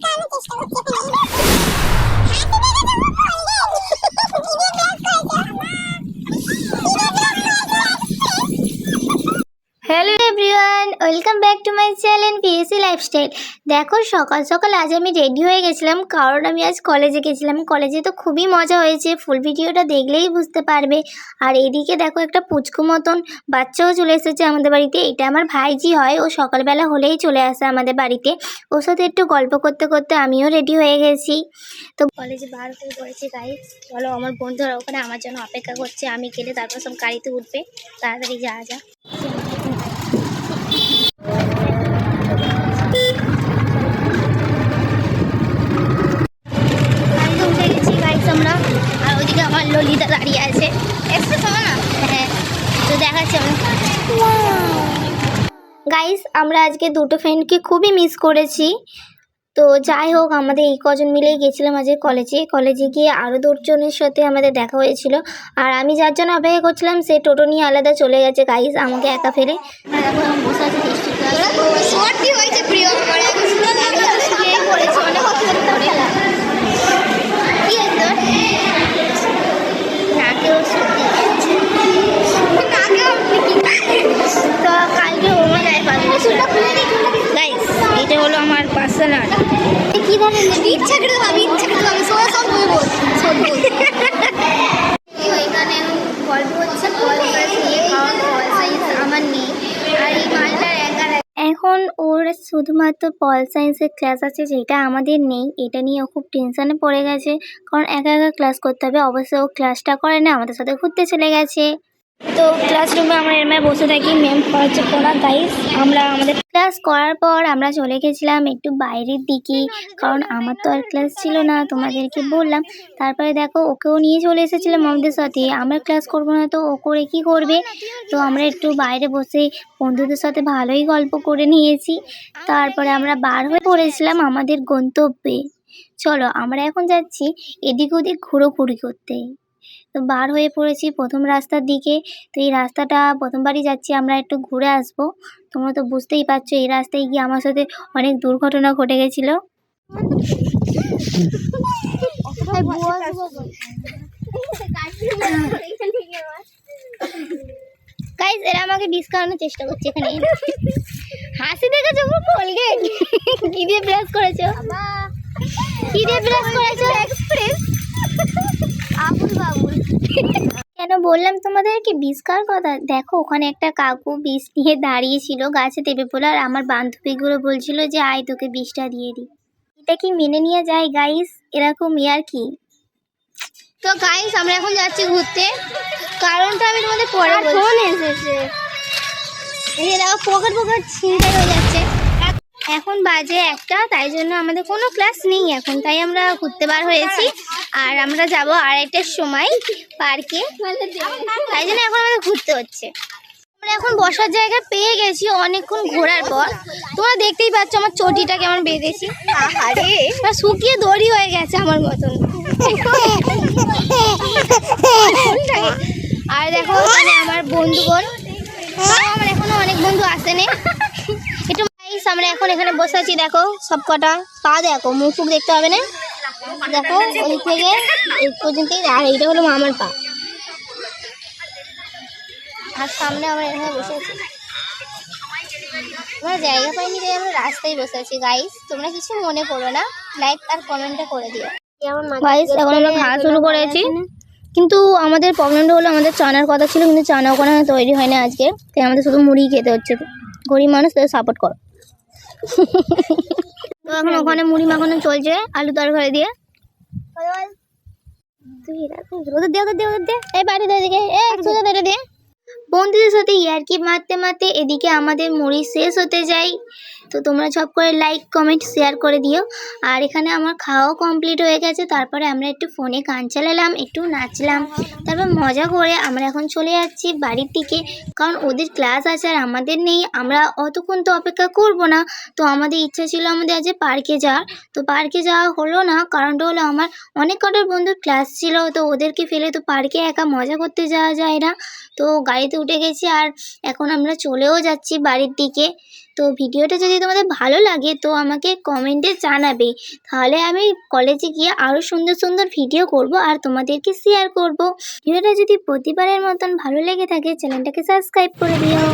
escalofríos. Welcome back to my channel PSC lifestyle দেখো, সকাল সকাল আজ আমি রেডি হয়ে গেছিলাম। কারণ আমি আজ কলেজে গেছিলাম। কলেজে তো খুবই মজা হয়েছে। ফুল ভিডিওটা দেখলেই বুঝতে পারবে। আর এদিকে দেখো একটা পুচকু মতন বাচ্চাও চলে এসেছে আমাদের বাড়িতে। এটা আমার ভাইজি হয়। ও সকালবেলা হলেই চলে আসে আমাদের বাড়িতে। ওর সাথে একটু গল্প করতে করতে আমিও রেডি হয়ে গেছি। তো কলেজে বার হয়ে পড়েছি গাড়ি চলো আমার বন্ধুরা ওখানে আমার জন্য অপেক্ষা করছে। আমি গেলে তারপর সব গাড়িতে উঠবে। তাড়াতাড়ি যাওয়া যা ললিতা দাঁড়িয়ে আছে। এক্সপ্রেস হবে না? হ্যাঁ। তো দেখাচ্ছি গাইস আমরা আজকে দুটো ফ্রেন্ডকে খুবই মিস করেছি। তো যাই হোক আমাদের এই কজন মিলেই গেছিলাম আজকে কলেজে কলেজে গিয়ে আরও দুজনের সাথে আমাদের দেখা হয়েছিল। আর আমি যার জন্য অপেক্ষা করছিলাম সে টোটো নিয়ে আলাদা চলে গেছে। গাইস আমাকে একা ফেলে। বসে আছি প্রিয়। পার্সোনাল কি ধরনের ইচ্ছা করে ইচ্ছা করে সোয়া সব বলব এখানে গল্প হচ্ছে ফল নিয়ে খাওয়া ফল সাইজ আমার নেই আর এই মালটার এখন ওর শুধুমাত্র পল সায়েন্সের ক্লাস আছে যেটা আমাদের নেই। এটা নিয়ে ও খুব টেনশানে পড়ে গেছে। কারণ একা একা ক্লাস করতে হবে। অবশ্য ও ক্লাসটা করে না আমাদের সাথে ঘুরতে চলে গেছে। তো ক্লাসরুমে আমরা এরমে বসে থাকি ম্যাম পড়াচ্ছে পড়া গাইস আমরা আমাদের ক্লাস করার পর আমরা চলে গেছিলাম একটু বাইরের দিকে, কারণ আমার তো আর ক্লাস ছিল না, তোমাদেরকে বললাম। তারপরে দেখো, ওকেও নিয়ে চলে এসেছিলাম আমাদের সাথে, আমরা ক্লাস করব না তো, ও করে কি করবে? তো আমরা একটু বাইরে বসে বন্ধুদের সাথে ভালোই গল্প করে নিয়েছি। তারপরে আমরা বার হয়ে পড়েছিলাম আমাদের গন্তব্যে। চলো, আমরা এখন যাচ্ছি এদিক ওদিক ঘোরোঘুরি করতে। তো বার হয়ে পড়েছি প্রথম রাস্তার দিকে। তো এই রাস্তাটা প্রথমবারই যাচ্ছি আমরা একটু ঘুরে আসব। তোমরা তো বুঝতেই পারছ এই রাস্তায় গিয়ে আমার সাথে অনেক দুর্ঘটনা ঘটে গেছিল। এরা আমাকে বিষ খাওয়ানোর চেষ্টা করছে এখানে। হাসি দেখেছ পুরো? কোলগেট কি দিয়ে ব্রাশ করেছ? কি দিয়ে ব্রাশ করেছ? এক্সপ্রেস আবুল বাবুল। কেন বললাম তোমাদেরকে? বিষ খাওয়ার কথা। দেখো ওখানে একটা কাকু বিষ নিয়ে দাঁড়িয়েছিল গাছে দেবে বলে আর আমার বান্ধবীগুলো বলছিল যে আয় তোকে বিষটা দিয়ে দিই। এটা কি মেনে নিয়ে যায় গাইস এরকম ইয়ার কি? তো গাইস আমরা এখন যাচ্ছি ঘুরতে। কারণটা আমি তোমাদের পরে ফোন এসেছে। এই দেখো পকেট পকেট ছিনতাই হয়ে যাচ্ছে। এখন বাজে একটা তাই জন্য আমাদের কোনো ক্লাস নেই এখন। তাই আমরা ঘুরতে বার হয়েছি। আর আমরা যাব আড়াইটার সময় পার্কে। তাই জন্য এখন আমাদের ঘুরতে হচ্ছে। আমরা এখন বসার জায়গা পেয়ে গেছি অনেকক্ষণ ঘোরার পর। তোমরা দেখতেই পাচ্ছ আমার চটিটা কেমন বেঁধেছি। আরে শুকিয়ে দড়ি হয়ে গেছে আমার মতন। আর দেখো মানে আমার বন্ধুগণ আমার এখনও অনেক বন্ধু আসেনি একটু আমরা এখন এখানে বসে আছি দেখো সব কটা পা দেখো মুখ ফুক দেখতে হবে না? দেখো ওই থেকে এই পর্যন্তই আর এইটা হলো মামার পা। আর সামনে আমরা এখানে বসে আছি। আমরা জায়গা পাইনি তাই আমরা রাস্তায় বসে আছি। গাইস তোমরা কিছু মনে করো না। লাইক আর কমেন্টে করে দিও। গাইস এখন আমরা খাওয়া শুরু করেছি। কিন্তু আমাদের প্রবলেমটা হলো আমাদের চানার কথা ছিল, কিন্তু চানা ওখানে তৈরি হয় না আজকে। তাই আমাদের শুধু মুড়ি খেতে হচ্ছে। গরিব মানুষ, তাদের সাপোর্ট করো। তো এখন ওখানে মুড়ি মাখানো চলছে, আলু তরকারি দিয়ে। ওদের দে এ দিয়ে বন্ধুদের সাথে ইয়ার্কি মারতে মারতে এদিকে আমাদের মুড়ি শেষ হতে যায়। তো তোমরা সব করে লাইক কমেন্ট শেয়ার করে দিও। আর এখানে আমার খাওয়াও কমপ্লিট হয়ে গেছে। তারপরে আমরা একটু ফোনে গান চালালাম, একটু নাচলাম। তারপর মজা করে আমরা এখন চলে যাচ্ছি বাড়ির দিকে। কারণ ওদের ক্লাস আছে আর আমাদের নেই। আমরা অতক্ষণ তো অপেক্ষা করব না। তো আমাদের ইচ্ছা ছিল আমাদের আজ পার্কে যাওয়ার। তো পার্কে যাওয়া হলো না। কারণটা হলো আমার অনেক কটার বন্ধুর ক্লাস ছিল। তো ওদেরকে ফেলে তো পার্কে একা মজা করতে যাওয়া যায় না। তো গাড়িতে উঠে গেছি আর এখন আমরা চলেও যাচ্ছি বাড়ির দিকে। তো ভিডিওটা যদি তোমাদের ভালো লাগে, তো আমাকে কমেন্টে জানাবে। তাহলে আমি কলেজে গিয়ে আরও সুন্দর সুন্দর ভিডিও করব আর তোমাদেরকে শেয়ার করব। ভিডিওটা যদি প্রতিবারের মতন ভালো লেগে থাকে চ্যানেলটাকে সাবস্ক্রাইব করে দিও।